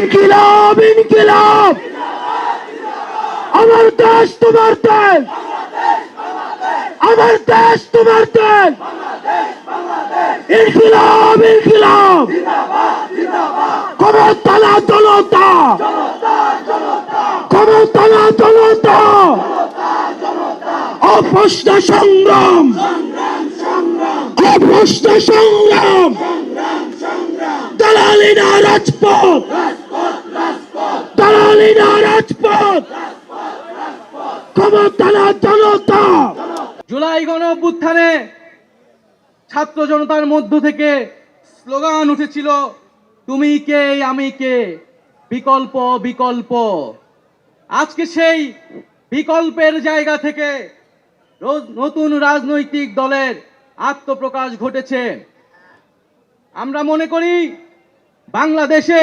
ইনকিলাব ইনকিলাব। আমার দেশ তোমার দেশ। আমার দেশ তোমার দেশ। ইনকিলাব ইনকিলাব। ক্ষমতা না জনতা। ক্ষমতা না জনতা। অপ্রশ্ন সংগ্রাম। অপ্রশ্ন সংগ্রাম। দালালি না রাজপথ। দালালি না রাজপথ। ক্ষমতা জনতা। জুলাই গণ অভ্যুত্থানে ছাত্র জনতার মধ্য থেকে স্লোগান উঠেছিল, তুমি কে, আমি কে? বিকল্প বিকল্প। আজকে সেই বিকল্পের জায়গা থেকে নতুন রাজনৈতিক দলের আত্মপ্রকাশ ঘটেছে। আমরা মনে করি, বাংলাদেশে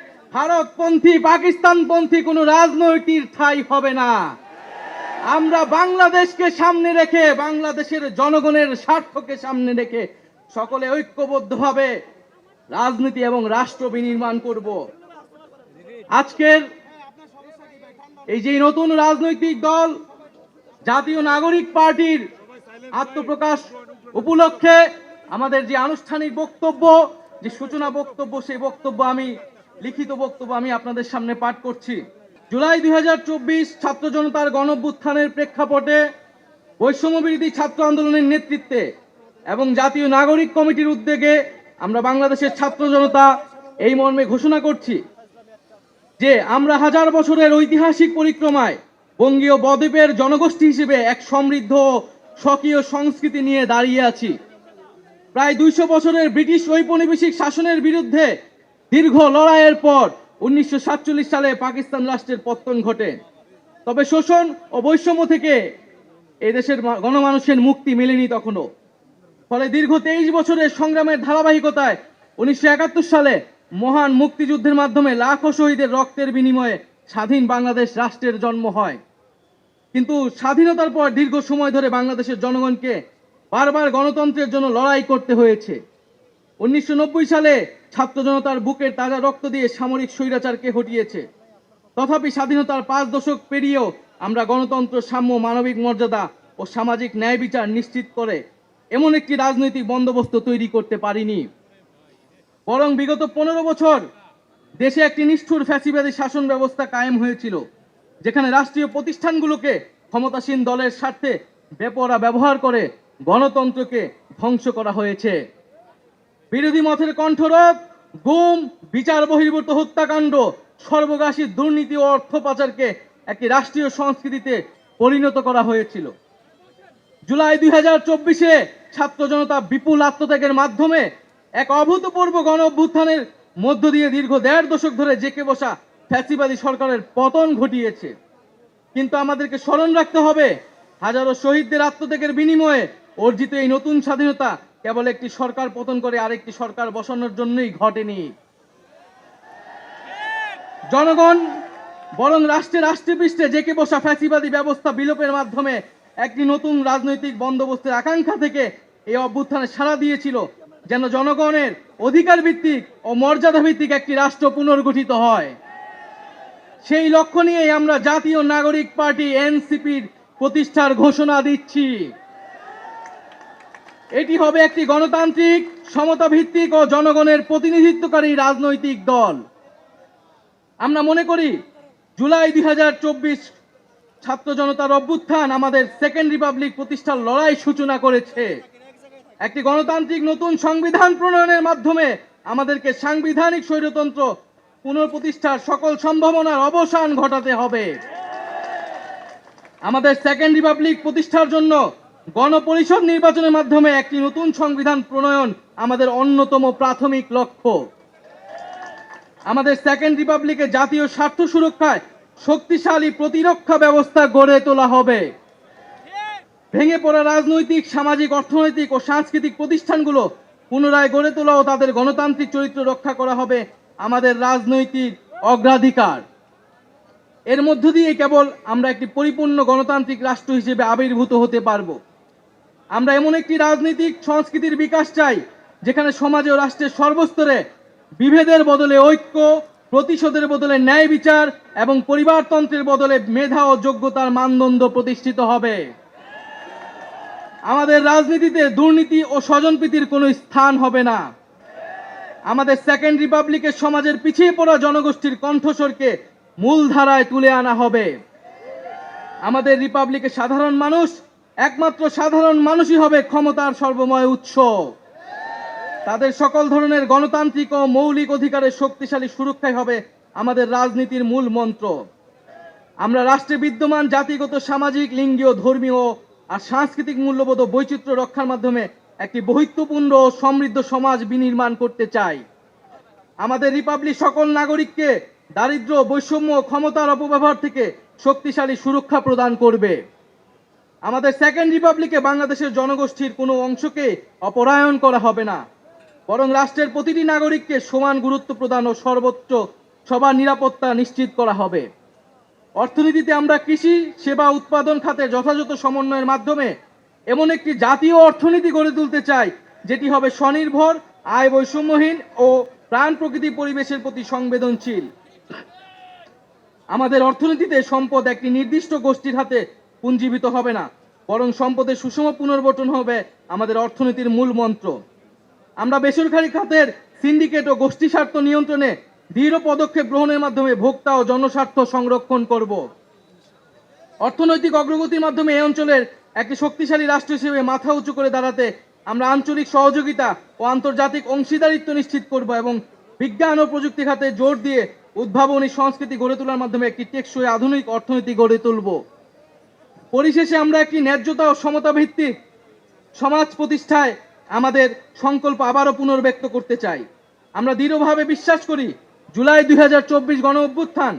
ভারতপন্থী, পাকিস্তানপন্থী কোনো রাজনৈতিক ঠাই হবে না। আমরা বাংলাদেশকে সামনে রেখে, বাংলাদেশের জনগণের স্বার্থকে সামনে রেখে সকলে ঐক্যবদ্ধভাবে রাজনীতি এবং রাষ্ট্র বিনির্মাণ করব। আজকের এই যে নতুন রাজনৈতিক দল, জাতীয় নাগরিক পার্টির আত্মপ্রকাশ উপলক্ষে আমাদের যে আনুষ্ঠানিক বক্তব্য, যে সূচনা বক্তব্য, সেই বক্তব্য আমি লিখিত বক্তব্য আমি আপনাদের সামনে পাঠ করছি। জুলাই দুই হাজার চব্বিশ ছাত্র জনতার গণভ্যুত্থানের প্রেক্ষাপটে বৈষম্য বিরোধী ছাত্র আন্দোলনের নেতৃত্বে এবং জাতীয় নাগরিক কমিটির উদ্যোগে আমরা বাংলাদেশের ছাত্র জনতা এই মর্মে ঘোষণা করছি যে আমরা হাজার বছরের ঐতিহাসিক পরিক্রমায় বঙ্গীয় বদ্বীপের জনগোষ্ঠী হিসেবে এক সমৃদ্ধ স্বকীয় সংস্কৃতি নিয়ে দাঁড়িয়ে আছি। প্রায় দুইশো বছরের ব্রিটিশ ঔপনিবেশিক শাসনের বিরুদ্ধে দীর্ঘ লড়াইয়ের পর উনিশশো সাতচল্লিশ সালে পাকিস্তান রাষ্ট্রের পত্তন ঘটে। তবে শোষণ ও বৈষম্য থেকে এই দেশের গণমানুষের মুক্তি মেলেনি তখনও। ফলে দীর্ঘ তেইশ বছরের সংগ্রামের ধারাবাহিকতায় উনিশশো একাত্তর সালে মহান মুক্তিযুদ্ধের মাধ্যমে লাখো শহীদের রক্তের বিনিময়ে স্বাধীন বাংলাদেশ রাষ্ট্রের জন্ম হয়। কিন্তু স্বাধীনতার পর দীর্ঘ সময় ধরে বাংলাদেশের জনগণকে বারবার গণতন্ত্রের জন্য লড়াই করতে হয়েছে। উনিশশো নব্বই সালে ছাত্র জনতার বুকের তাজা রক্ত দিয়ে সামরিক স্বৈরাচারকে হটিয়েছে। তথাপি স্বাধীনতার পাঁচ দশক পেরিয়েও আমরা গণতন্ত্র, সাম্য, মানবিক মর্যাদা ও সামাজিক ন্যায় বিচার নিশ্চিত করে এমন একটি রাজনৈতিক বন্দোবস্ত তৈরি করতে পারিনি। বরং বিগত পনেরো বছর দেশে একটি নিষ্ঠুর ফ্যাসিবাদী শাসন ব্যবস্থা কায়েম হয়েছিল, যেখানে রাষ্ট্রীয় প্রতিষ্ঠানগুলোকে ক্ষমতাসীন দলের স্বার্থে বেপরা ব্যবহার করে গণতন্ত্রকে ধ্বংস করা হয়েছে। বিরোধী মতের কণ্ঠরোধ, গুম, বিচার বহির্ভূত হত্যাকাণ্ড সর্বগাসী দুর্নীতি ও অর্থ পাচারকে একটি রাষ্ট্রীয় সংস্কৃতিতে পরিণত করা হয়েছিল। জুলাই দুই হাজার চব্বিশে ছাত্র জনতা বিপুল আত্মত্যাগের মাধ্যমে এক অভূতপূর্ব গণ অভ্যুত্থানের মধ্য দিয়ে দীর্ঘ দেড় দশক ধরে জেকে বসা ফ্যাসিবাদী সরকারের পতন ঘটিয়েছে। কিন্তু আমাদেরকে স্মরণ রাখতে হবে, হাজারো শহীদদের আত্মত্যাগের বিনিময়ে অর্জিত এই নতুন স্বাধীনতা কেবল একটি সরকার পতন করে আরেকটি সরকার বসানোর জন্যই ঘটেনি। জনগণ, বরং রাষ্ট্রে রাষ্ট্রে পৃষ্ঠে জেকে বসা ফ্যাসিবাদী ব্যবস্থা বিলোপের মাধ্যমে একটি নতুন রাজনৈতিক বন্দোবস্তের আকাঙ্ক্ষা থেকে এই অভ্যুত্থানে সাড়া দিয়েছিল, যেন জনগণের অধিকার ভিত্তিক ও মর্যাদা ভিত্তিক একটি রাষ্ট্র পুনর্গঠিত হয়। সেই লক্ষ্য নিয়েই আমরা জাতীয় নাগরিক পার্টি এনসিপির প্রতিষ্ঠার ঘোষণা দিচ্ছি। এটি হবে একটি গণতান্ত্রিক সমতা ভিত্তিক ও জনগণের প্রতিনিধিত্বকারী রাজনৈতিক দল। আমরা মনে করি, জুলাই দুই হাজার চব্বিশ ছাত্র জনতার অভ্যুত্থান আমাদের সেকেন্ড রিপাবলিক প্রতিষ্ঠার লড়াই সূচনা করেছে। একটি গণতান্ত্রিক নতুন সংবিধান প্রণয়নের মাধ্যমে আমাদেরকে সাংবিধানিক স্বৈরতন্ত্র পুনঃপ্রতিষ্ঠার সকল সম্ভাবনার অবসান ঘটাতে হবে। আমাদের সেকেন্ড রিপাবলিক প্রতিষ্ঠার জন্য গণপরিষদ নির্বাচনের মাধ্যমে একটি নতুন সংবিধান প্রণয়ন আমাদের অন্যতম প্রাথমিক লক্ষ্য। আমাদের সেকেন্ড রিপাবলিকে জাতীয় স্বার্থ সুরক্ষায় শক্তিশালী প্রতিরক্ষা ব্যবস্থা গড়ে তোলা হবে। ভেঙে পড়া রাজনৈতিক, সামাজিক, অর্থনৈতিক ও সাংস্কৃতিক প্রতিষ্ঠানগুলো পুনরায় গড়ে তোলা ও তাদের গণতান্ত্রিক চরিত্র রক্ষা করা হবে আমাদের রাজনৈতিক অগ্রাধিকার। এর মধ্য দিয়ে কেবল আমরা একটি পরিপূর্ণ গণতান্ত্রিক রাষ্ট্র হিসেবে আবির্ভূত হতে পারব। আমরা এমন একটি রাজনৈতিক সংস্কৃতির বিকাশ চাই, যেখানে সমাজে ও রাষ্ট্রের সর্বস্তরে বিভেদের বদলে ঐক্য, প্রতিশোধের বদলে ন্যায় বিচার এবং পরিবারতন্ত্রের বদলে মেধা ও যোগ্যতার মানদণ্ড প্রতিষ্ঠিত হবে। আমাদের রাজনীতিতে দুর্নীতি ও স্বজনপ্রীতির কোনো স্থান হবে না। আমাদের সেকেন্ড রিপাবলিকের সমাজের পিছিয়ে পড়া জনগোষ্ঠীর কণ্ঠস্বরকে মূলধারায় তুলে আনা হবে। আমাদের রিপাবলিকের সাধারণ মানুষ একমাত্র সাধারণ মানুষই হবে ক্ষমতার সর্বময় উৎস। তাদের সকল ধরনের গণতান্ত্রিক ও মৌলিক অধিকারের শক্তিশালী সুরক্ষাই হবে আমাদের রাজনীতির মূল মন্ত্র। আমরা রাষ্ট্রে বিদ্যমান জাতিগত, সামাজিক, লিঙ্গীয়, ধর্মীয় আর সাংস্কৃতিক মূল্যবোধ বৈচিত্র্য রক্ষার মাধ্যমে একটি বহিত্বপূর্ণ ও সমৃদ্ধ সমাজ বিনির্মাণ করতে চাই। আমাদের রিপাবলিক সকল নাগরিককে দারিদ্র্য, বৈষম্য ক্ষমতার অপব্যবহার থেকে শক্তিশালী সুরক্ষা প্রদান করবে। আমাদের সেকেন্ড রিপাবলিকে বাংলাদেশের জনগোষ্ঠীর কোনো অংশকে অপরায়ণ করা হবে না, বরং রাষ্ট্রের প্রতিটি নাগরিককে সমান গুরুত্ব প্রদান ও সর্বোচ্চ সবার নিরাপত্তা নিশ্চিত করা হবে। অর্থনীতিতে আমরা কৃষি, সেবা, উৎপাদন খাতে যথাযথ সমন্বয়ের মাধ্যমে এমন একটি জাতীয় অর্থনীতি গড়ে তুলতে চাই, যেটি হবে স্বনির্ভর আয় বৈষম্যহীন ও প্রাণ প্রকৃতি পরিবেশের প্রতি সংবেদনশীল। আমাদের অর্থনীতিতে সম্পদ একটি নির্দিষ্ট গোষ্ঠীর হাতে পুঞ্জীবিত হবে না, বরং সম্পদের সুষম পুনর্বটন হবে আমাদের অর্থনীতির মূল মন্ত্র। আমরা বেসরকারি খাতের সিন্ডিকেট ও গোষ্ঠী স্বার্থ নিয়ন্ত্রণে দৃঢ় পদক্ষেপ গ্রহণের মাধ্যমে ভোক্তা ও জনস্বার্থ সংরক্ষণ করব। অর্থনৈতিক অগ্রগতির মাধ্যমে এই অঞ্চলের একটি শক্তিশালী রাষ্ট্র হিসেবে মাথা উঁচু করে দাঁড়াতে আমরা আঞ্চলিক সহযোগিতা ও আন্তর্জাতিক অংশীদারিত্ব নিশ্চিত করব এবং বিজ্ঞান ও প্রযুক্তি খাতে জোর দিয়ে উদ্ভাবনী সংস্কৃতি গড়ে তোলার মাধ্যমে একটি টেকসই আধুনিক অর্থনীতি গড়ে তুলব। পরিশেষে আমরা একটি ন্যায্যতা ও সমতা ভিত্তিক সমাজ প্রতিষ্ঠায় আমাদের সংকল্প আবারও পুনর্ব্যক্ত করতে চাই। আমরা দৃঢ়ভাবে বিশ্বাস করি, জুলাই দুই হাজার চব্বিশ গণ অভ্যুত্থান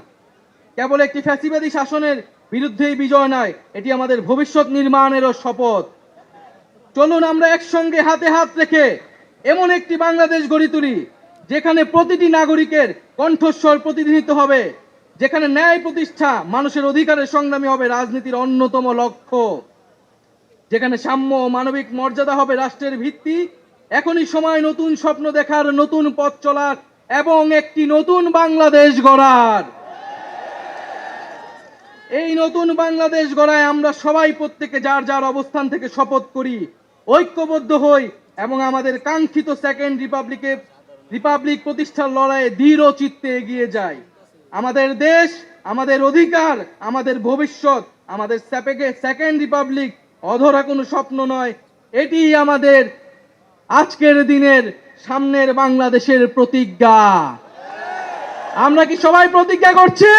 কেবল একটি ফ্যাসিবাদী শাসনের বিরুদ্ধেই বিজয় নয়, এটি আমাদের ভবিষ্যৎ নির্মাণেরও শপথ। চলুন আমরা একসঙ্গে হাতে হাত রেখে এমন একটি বাংলাদেশ গড়ে তুলি, যেখানে প্রতিটি নাগরিকের কণ্ঠস্বর প্রতিনিধিত্ব হবে। যেখানে ন্যায় প্রতিষ্ঠা মানুষের অধিকারের সংগ্রামী হবে রাজনীতির অন্যতম লক্ষ্য। যেখানে সাম্য ও মানবিক মর্যাদা হবে রাষ্ট্রের ভিত্তি, এখনই সময় নতুন স্বপ্ন দেখার, নতুন পথ চলার এবং একটি নতুন বাংলাদেশ গড়ার। এই নতুন বাংলাদেশ গড়ায় আমরা সবাই প্রত্যেকে যার যার অবস্থান থেকে শপথ করি, ঐক্যবদ্ধ হই এবং আমাদের কাঙ্ক্ষিত সেকেন্ড রিপাবলিকে রিপাবলিক প্রতিষ্ঠার লড়াইয়ে দৃঢ় চিত্তে এগিয়ে যাই। আমাদের দেশ, আমাদের অধিকার, আমাদের ভবিষ্যৎ, আমাদের সেকেন্ড রিপাবলিক অধরা কোনো স্বপ্ন নয়। এটি আমাদের আজকের দিনের সামনের বাংলাদেশের প্রতিজ্ঞা। আমরা কি সবাই প্রতিজ্ঞা করছি?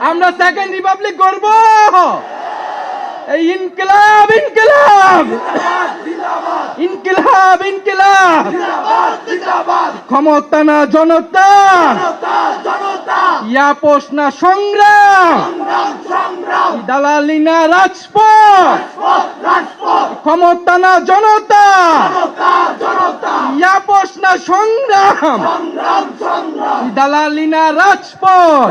আমরা সেকেন্ড রিপাবলিক করব এই ইনকিলাব ইনকিলাব। ইনকিলাব ইনকিলাব। ক্ষমতা না জনতা। ইয়াপোষ না সংগ্রাম। দালালি না রাজপথ। ক্ষমতা না জনতা। ইয়াপোষ না সংগ্রাম। দালালি না রাজপথ।